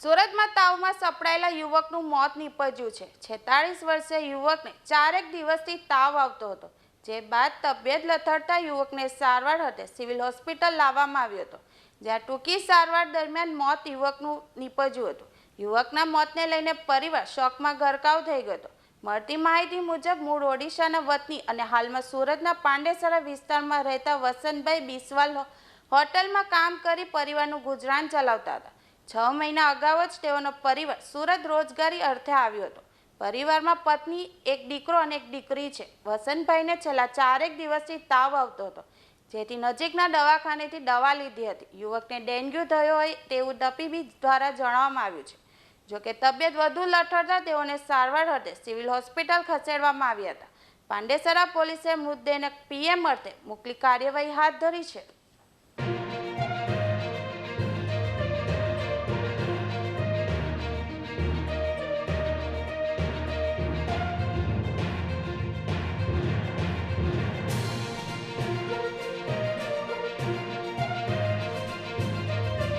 સુરતમાં તાવમાં સપડાયેલા યુવકનું મોત નીપજ્યું છે. છેતાળીસ વર્ષે યુવકને ચારેક દિવસથી તાવ આવતો હતો, જે બાદ તબિયત લથડતા યુવકને સારવાર અર્થે સિવિલ હોસ્પિટલ લાવવામાં આવ્યો હતો, જ્યાં ટૂંકી સારવાર દરમિયાન મોત યુવકનું નીપજ્યું હતું. યુવકના મોતને લઈને પરિવાર શોકમાં ગરકાવ થઈ ગયો હતો. મળતી માહિતી મુજબ, મૂળ ઓડિશાના વતની અને હાલમાં સુરતના પાંડેસરા વિસ્તારમાં રહેતા વસંતભાઈ બિસ્વાલ હોટલમાં કામ કરી પરિવારનું ગુજરાન ચલાવતા હતા. છ મહિના અગાઉ જ તેઓનો પરિવાર, સુરત રોજગારી અર્થે આવ્યો હતો. પરિવારમાં પત્ની, એક દીકરો અને એક દીકરી છે. વસંતભાઈને છેલ્લા ચારેક દિવસથી તાવ આવતો હતો. જેથી નજીકના દવાખાનેથી દવા લીધી હતી. યુવકને ડેન્ગ્યુ થયો હોય તેવું તબીબી દ્વારા જણાવવામાં આવ્યું છે. જોકે તબિયત વધુ લથડતા તેઓને સારવાર અર્થે સિવિલ હોસ્પિટલ ખસેડવામાં આવ્યા હતા. પાંડેસરા પોલીસે મૃતદેહને પીએમ અર્થે મોકલી કાર્યવાહી હાથ ધરી છે.